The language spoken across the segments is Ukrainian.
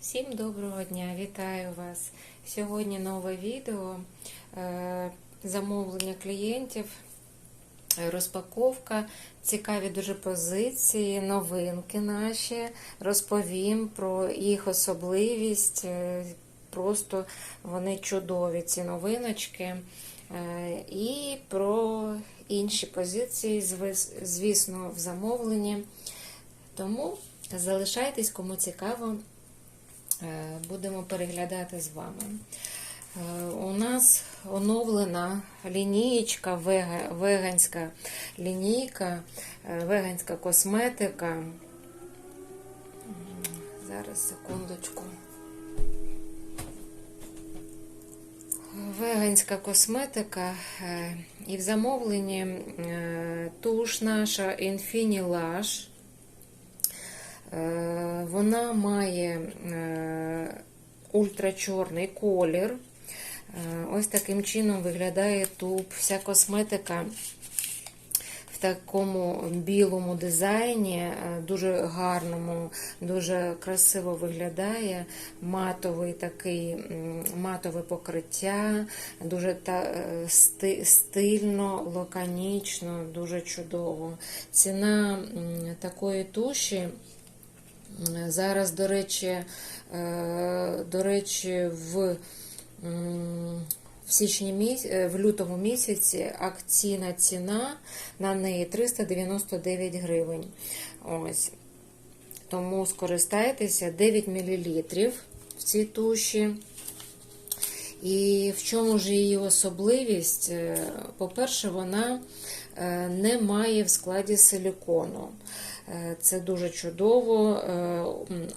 Всім доброго дня, вітаю вас! Сьогодні нове відео е, замовлення клієнтів, розпаковка, цікаві дуже позиції, новинки наші. Розповім про їх особливість. е, Просто вони чудові, ці новиночки. Е, І про інші позиції, звісно, в замовленні. Тому залишайтесь, кому цікаво. Е, будемо переглядати з вами. Е, У нас оновлена лінієчка, веганська лінійка, е, веганська косметика. Зараз секундочку. Веганська косметика і в замовленні туш наша Infinity Е, Вона має е, ультрачорний колір. Е, Ось таким чином виглядає туб. Вся косметика в такому білому дизайні, е, дуже гарному, дуже красиво виглядає. Матовий такий матове покриття, дуже та, е, сти- стильно, лаконічно, дуже чудово. Ціна такої туші. Зараз, до речі, е, до речі, в, в січні е, в лютому місяці акційна ціна на неї 399 гривень. Ось. Тому скористайтеся 9 мл в цій туші. І в чому ж її особливість? Е, По-перше, вона е, не має в складі силікону. Е, Це дуже чудово.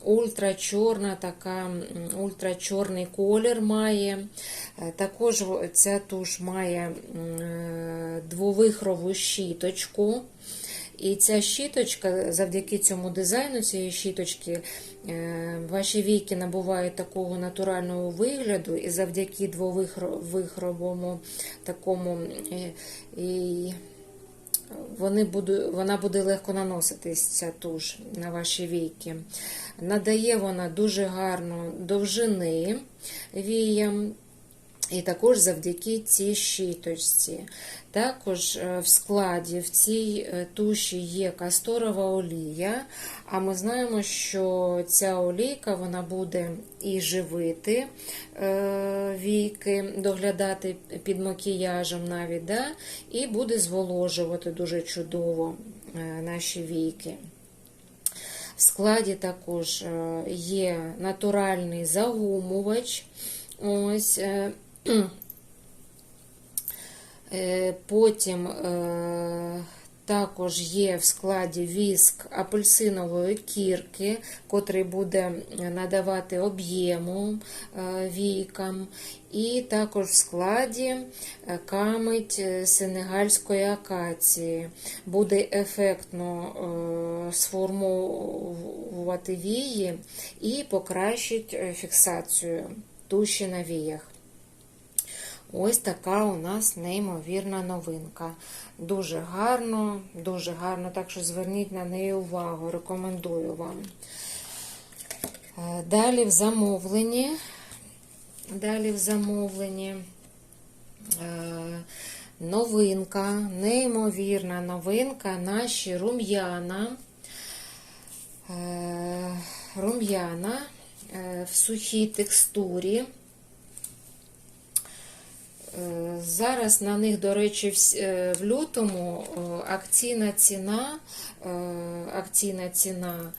Ультрачорна, така ультрачорний колір має. Також ця туш має двовихрову щіточку. І ця щіточка, завдяки цьому дизайну цієї щіточки, е, ваші віки набувають такого натурального вигляду, і завдяки двовихровому такому е, і вони буду, вона буде легко наноситись, ця туш на ваші віки. Надає вона дуже гарно довжини віям. І також завдяки цій щіточці. Також е, в складі в цій е, туші є касторова олія, а ми знаємо, що ця олійка вона буде і живити е, віки, доглядати під макіяжем навіть, да? і буде зволожувати дуже чудово наші віки. В складі також є натуральний загумувач. Ось, Потім е, також є в складі віск апельсинової кірки, котрий буде надавати об'єму е, війкам. І також в складі е, камить е, сенегальської акації. Буде ефектно е, сформувати вії і покращить е, фіксацію туші на віях. Ось така у нас неймовірна новинка. Дуже гарно, дуже гарно, так що зверніть на неї увагу, рекомендую вам. Е, Далі в замовленні. Далі в замовленні. е, Новинка, неймовірна новинка, наші рум'яна. Е, Рум'яна в сухій текстурі. Е, Зараз на них, до речі, е, в лютому е, акційна ціна, акційна ціна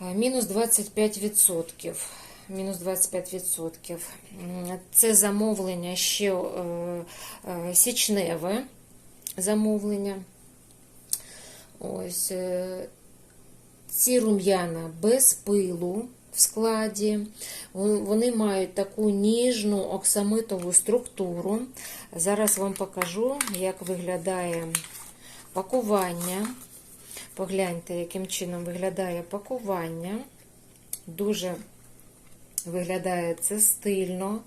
мінус 25%. Мінус 25%. Це замовлення ще січневе замовлення. Ось ці рум'яна без пилу в складі. Вони мають таку ніжну оксамитову структуру. Зараз вам покажу, як виглядає пакування. Погляньте, яким чином виглядає пакування. Дуже виглядає це стильно,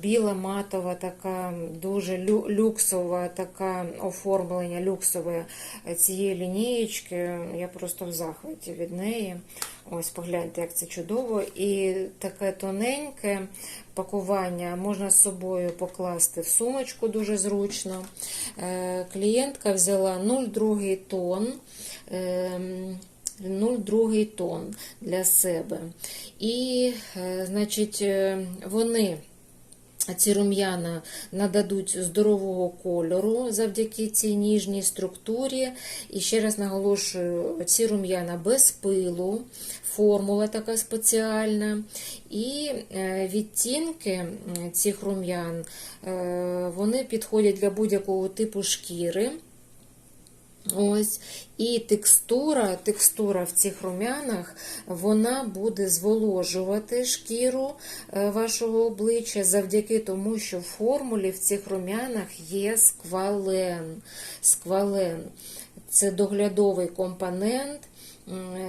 біла матова, така дуже люксова, така оформлення люксове цієї лінієчки. Я просто в захваті від неї. Ось погляньте, як це чудово. І таке тоненьке пакування можна з собою покласти в сумочку дуже зручно. Е, Клієнтка взяла 0,2 тонн. ем, 0,2 тонн для себе. І, е, значить, е, вони. Ці рум'яна нададуть здорового кольору завдяки цій ніжній структурі. І ще раз наголошую, ці рум'яна без пилу, формула така спеціальна. І е, відтінки цих рум'ян е, вони підходять для будь-якого типу шкіри. Ось. І текстура, текстура в цих рум'янах вона буде зволожувати шкіру е, вашого обличчя завдяки тому, що в формулі в цих рум'янах є сквален. сквален. Це доглядовий компонент,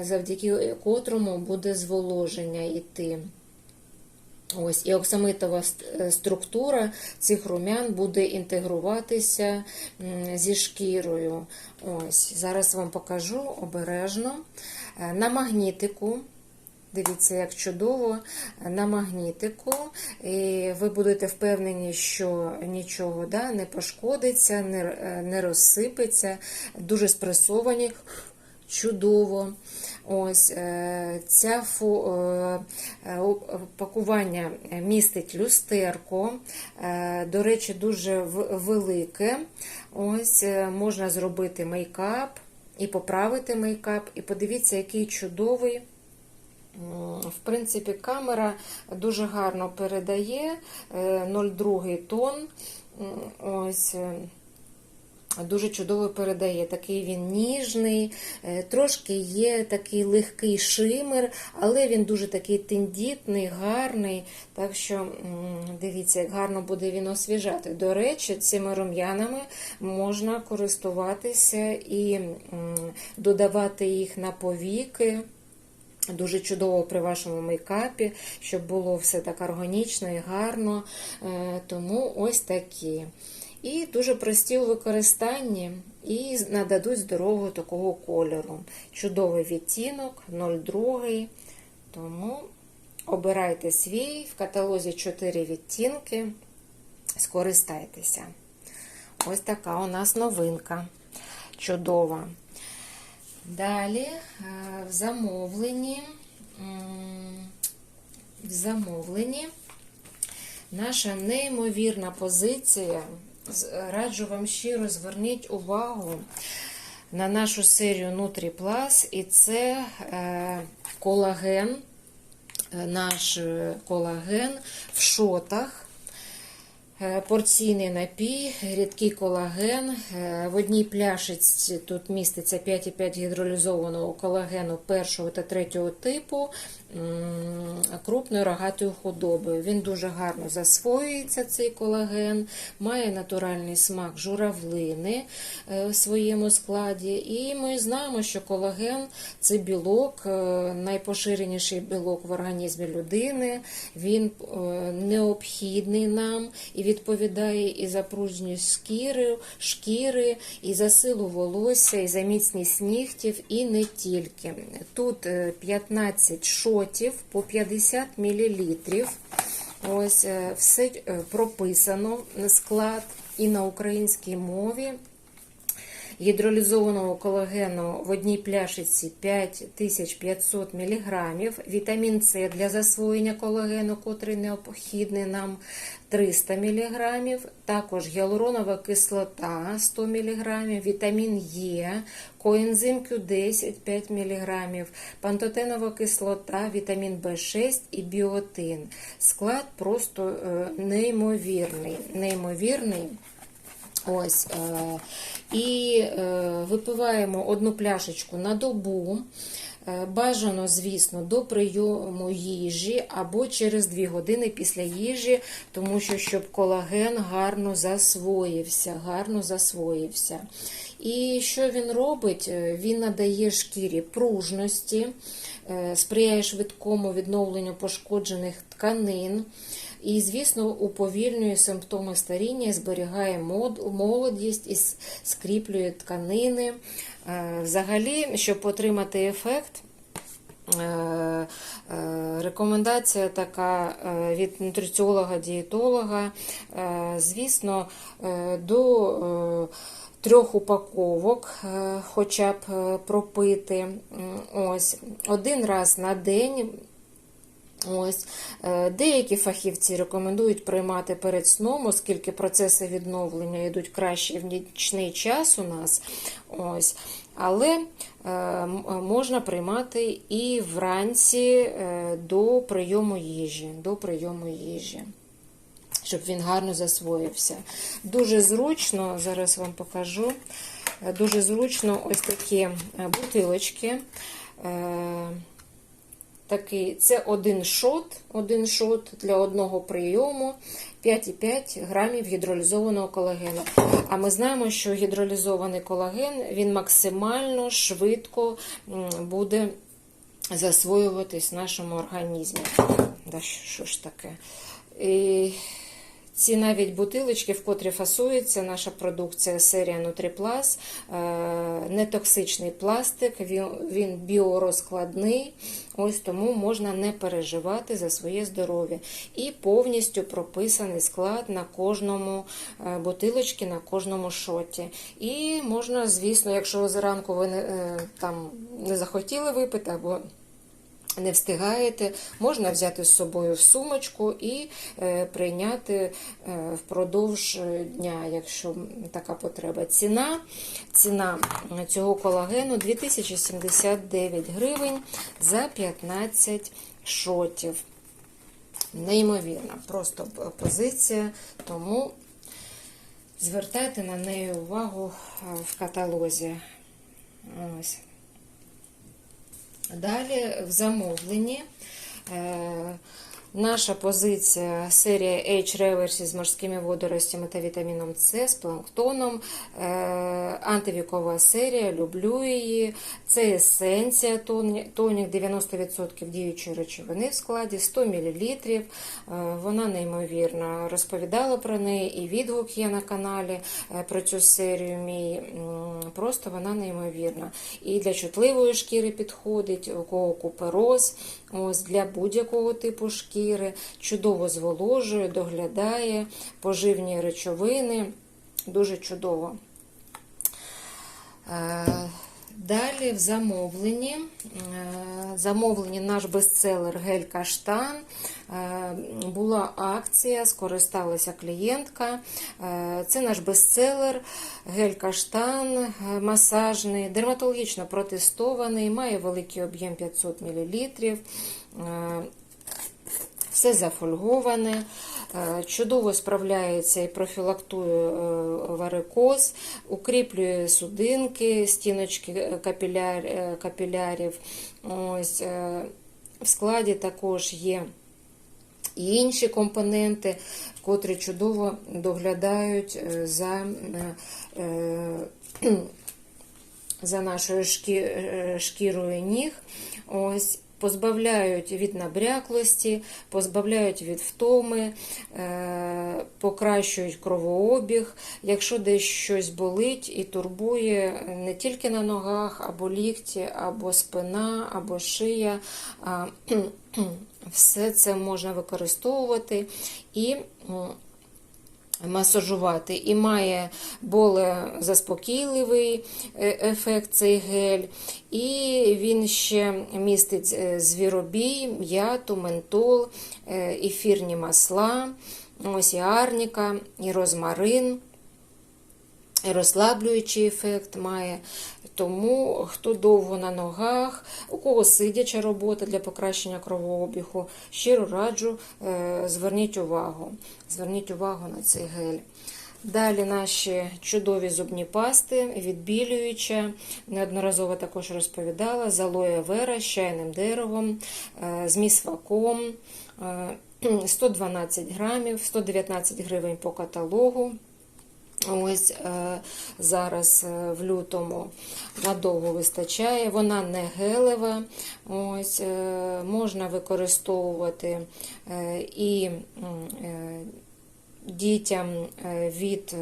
завдяки котрому буде зволоження йти. Ось, і оксамитова е, структура цих рум'ян буде інтегруватися зі шкірою. Ось, зараз вам покажу обережно. Е, На магнітику. Дивіться, як чудово на магнітику. І ви будете впевнені, що нічого да, не пошкодиться, не, е, не розсипеться, дуже спресовані. Чудово. Ось е, ця фу, е, е, пакування містить люстерко, до речі, дуже велике. Ось можна зробити мейкап і поправити мейкап. І подивіться, який чудовий. В принципі, камера дуже гарно передає е, 0,2 тонн. М, Ось. Дуже чудово передає. Такий він ніжний, е, трошки є такий легкий шимер, але він дуже такий тендітний, гарний. Так що дивіться, як гарно буде він освіжати. До речі, цими рум'янами можна користуватися і додавати їх на повіки. Дуже чудово при вашому мейкапі, щоб було все так органічно і гарно. Е, Тому ось такі. І дуже прості у використанні і нададуть здорового такого кольору. Чудовий відтінок, 0,2. Тому обирайте свій в каталозі 4 відтінки, скористайтеся. Ось така у нас новинка. Чудова. Далі е, в замовленні, в замовленні наша неймовірна позиція. З- Раджу вам щиро зверніть увагу на нашу серію Plus, і це е, колаген, е, наш е, колаген в шотах. Е, Порційний напій, рідкий колаген. Е, В одній пляшечці тут міститься 5,5 гідролізованого колагену першого та третього типу м, крупної рогатої худоби. Він дуже гарно засвоюється, цей колаген, має натуральний смак журавлини е, в своєму складі. І ми знаємо, що колаген це білок, найпоширеніший білок в організмі людини. Він необхідний нам і відповідає і за пружність шкіри, шкіри, і за силу волосся, і за міцність нігтів, і не тільки. Тут е, 15 шотів по 50 мл. Ось е, все е, прописано склад і на українській мові. Гідролізованого колагену в одній пляшиці 5500 мг, вітамін С для засвоєння колагену, котрий необхідний нам 300 мг, також гіалуронова кислота 100 мг, вітамін Е, коензим Q10 5 мг, пантотенова кислота, вітамін В6 і біотин. Склад просто е, неймовірний. неймовірний. Ось, е, і е, випиваємо одну пляшечку на добу. Е, Бажано, звісно, до прийому їжі або через 2 години після їжі, тому що щоб колаген гарно засвоївся, гарно засвоївся. І що він робить? Він надає шкірі пружності, сприяє швидкому відновленню пошкоджених тканин. І, звісно, уповільнює симптоми старіння, зберігає молодість і скріплює тканини. Е, Взагалі, щоб отримати ефект, Е, е, Рекомендація така від нутриціолога-дієтолога, звісно, до трьох упаковок хоча б пропити. Ось, один раз на день. Ось е, деякі фахівці рекомендують приймати перед сном, оскільки процеси відновлення йдуть краще в нічний час у нас. Ось. Але е, можна приймати і вранці е, до прийому їжі. До прийому їжі. Щоб він гарно засвоївся. Дуже зручно, зараз вам покажу. е, Дуже зручно ось такі е, бутилочки. Е, Такий, це один шот, один шот для одного прийому 5,5 грамів гідролізованого колагену. А ми знаємо, що гідролізований колаген він максимально швидко буде засвоюватись в нашому організмі. Да, що, ж таке? І ці навіть бутилочки, в котрі фасується наша продукція серія Nutriplus, е, нетоксичний пластик, він, він біорозкладний, ось тому можна не переживати за своє здоров'я. І повністю прописаний склад на кожному е, бутилочці, на кожному шоті. І можна, звісно, якщо зранку ви не, е, там, не захотіли випити або не встигаєте, можна взяти з собою в сумочку і е, прийняти е, впродовж дня, якщо така потреба. Ціна, ціна цього колагену 2079 гривень за 15 шотів. Неймовірна, просто позиція, тому звертайте на неї увагу е, в каталозі. Ось. Далі в замовленні е, наша позиція серія H-реверсі з морськими водоростями та вітаміном С, з планктоном. Е, антивікова серія, люблю її. Це есенція тоні- тонік 90% діючої речовини в складі, 100 мл. Е, Вона неймовірна. Розповідала про неї і відгук є на каналі е, про цю серію. Мій просто вона неймовірна. І для чутливої шкіри підходить, у кого купероз, ось для будь-якого типу шкіри, чудово зволожує, доглядає поживні речовини. Дуже чудово. Е, Далі в замовленні. е, Замовленні наш бестселер Гель Каштан. Е, Була акція, скористалася клієнтка. Це наш бестселер Гель Каштан масажний, дерматологічно протестований, має великий об'єм 500 мл. Все зафольговане, е, чудово справляється і профілактує е, варикоз, укріплює судинки, стіночки е, капіляр, капілярів. Ось, в складі також є і інші компоненти, котрі чудово доглядають за, за нашою шкірою ніг. Ось, позбавляють від набряклості, позбавляють від втоми, е, покращують кровообіг. Якщо десь щось болить і турбує не тільки на ногах, або лікті, або спина, або шия, все це можна використовувати і масажувати. І має болезаспокійливий е, ефект цей гель. І він ще містить е, звіробій, м'яту, ментол, е, ефірні масла, ось і арніка, і розмарин. Розслаблюючий ефект має. Тому хто довго на ногах, у кого сидяча робота для покращення кровообігу, щиро раджу, е, зверніть увагу. Зверніть увагу на цей гель. Далі наші чудові зубні пасти, відбілююча, неодноразово також розповідала, з алоє вера, з чайним деревом, е, з місваком, е, 112 грамів, 119 гривень по каталогу. Ось е, зараз е, в лютому надовго вистачає. Вона не гелева. Ось, е, можна використовувати і дітям від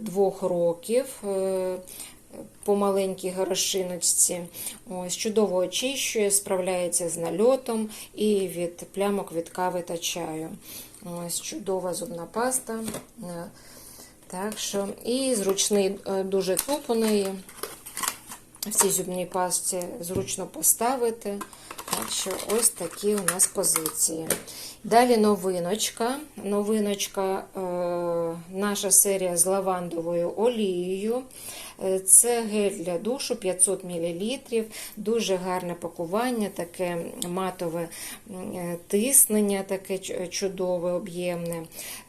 двох років. По маленькій горошиночці. Ось, чудово очищує, справляється з нальотом і від плямок від кави та чаю. Ось чудова зубна паста. Так що, і зручний е, дуже туп у неї. В цій зубній пасті зручно поставити. Так що ось такі у нас позиції. Далі новиночка. Новиночка, е, наша серія з лавандовою олією. Е, Це гель для душу 500 мл. Дуже гарне пакування, таке матове е, тиснення, таке чудове, об'ємне.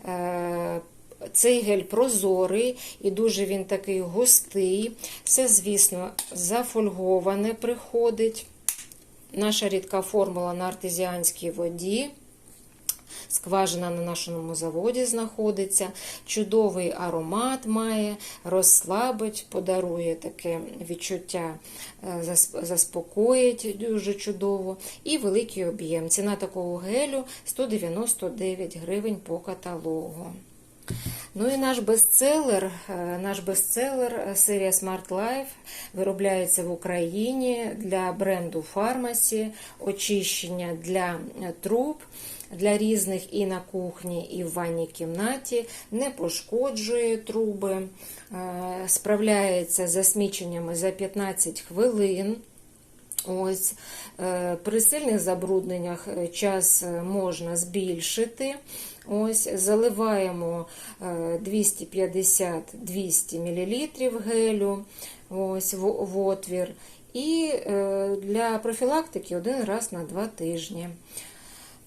Е, цей гель прозорий і дуже він такий густий. Все, звісно, зафольговане приходить. Наша рідка формула на артезіанській воді. Скважина на нашому заводі знаходиться. Чудовий аромат має, розслабить, подарує таке відчуття, е, заспокоїть дуже чудово. І великий об'єм. Ціна такого гелю 199 гривень по каталогу. Ну і наш бестселер, е, наш бестселер е, серія Smart Life виробляється в Україні для бренду Pharmacy, очищення для е, труб, для різних і на кухні, і в ванній кімнаті, не пошкоджує труби, справляється з засміченнями за 15 хвилин. Ось при сильних забрудненнях час можна збільшити. Ось заливаємо е, 250-200 мл гелю ось в, в отвір. І е, для профілактики один раз на два тижні.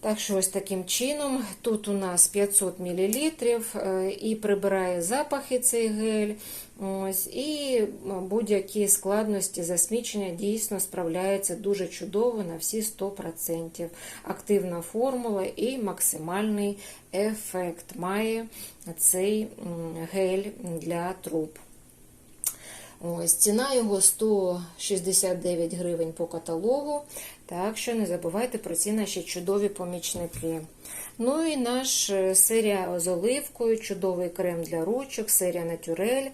Так що ось таким чином, тут у нас 500 мл і прибирає запахи цей гель. Ось, і будь-які складності засмічення дійсно справляється дуже чудово на всі 100%. Активна формула і максимальний ефект має цей гель для труб. Ось ціна його 169 гривень по каталогу. Так що не забувайте про ці наші чудові помічники. Ну і наш е, серія з оливкою, чудовий крем для ручок, серія Натюрель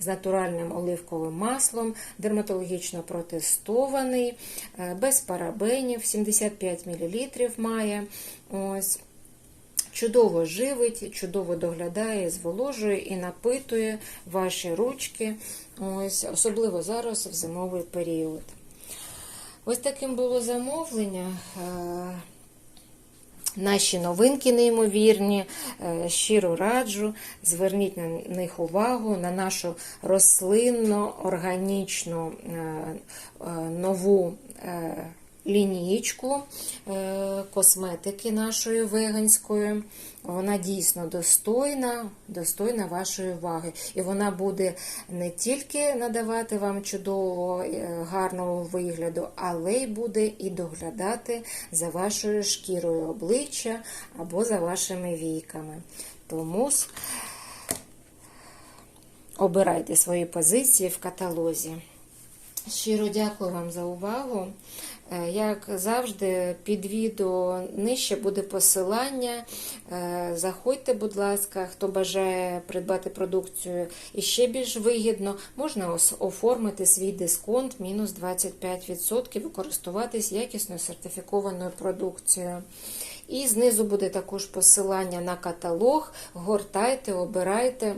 з натуральним оливковим маслом, дерматологічно протестований, е, без парабенів, 75 мл має. Ось. Чудово живить, чудово доглядає, зволожує і напитує ваші ручки, ось, особливо зараз в зимовий період. Ось таким було замовлення. Е, Наші новинки неймовірні, Е, щиро раджу, зверніть на них увагу, на нашу рослинно, органічну е, нову лінійку е, косметики нашої веганської. Вона дійсно достойна, достойна вашої уваги. І вона буде не тільки надавати вам чудового, е, гарного вигляду, але й буде і доглядати за вашою шкірою обличчя або за вашими війками. Тому обирайте свої позиції в каталозі. Щиро дякую вам за увагу. Е, Як завжди, під відео нижче буде посилання. Е, Заходьте, будь ласка, хто бажає придбати продукцію і ще більш вигідно, можна оформити свій дисконт мінус 25% і користуватись якісною сертифікованою продукцією. І знизу буде також посилання на каталог. Гортайте, обирайте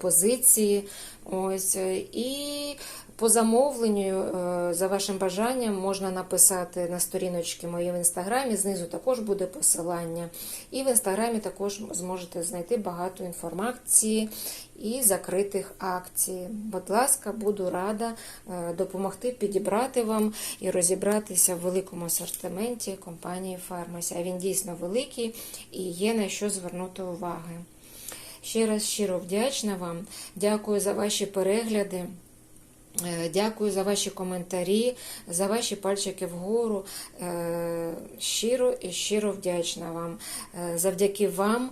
позиції. Ось, е, і по замовленню, е, за вашим бажанням, можна написати на сторіночки мої в інстаграмі. Знизу також буде посилання. І в інстаграмі також зможете знайти багато інформації і закритих акцій. Будь ласка, буду рада е, допомогти підібрати вам і розібратися в великому асортименті компанії Фармасі. А він дійсно великий і є на що звернути уваги. Ще раз щиро вдячна вам. Дякую за ваші перегляди. Е, Дякую за ваші коментарі, за ваші пальчики вгору. Е, Щиро і щиро вдячна вам. Е, Завдяки вам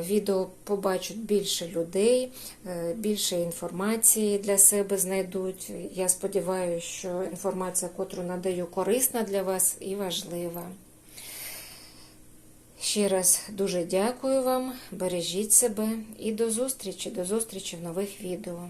відео побачать більше людей, більше інформації для себе знайдуть. Я сподіваюся, що інформація, яку надаю, корисна для вас і важлива. Ще раз дуже дякую вам, бережіть себе і до зустрічі, до зустрічі в нових відео.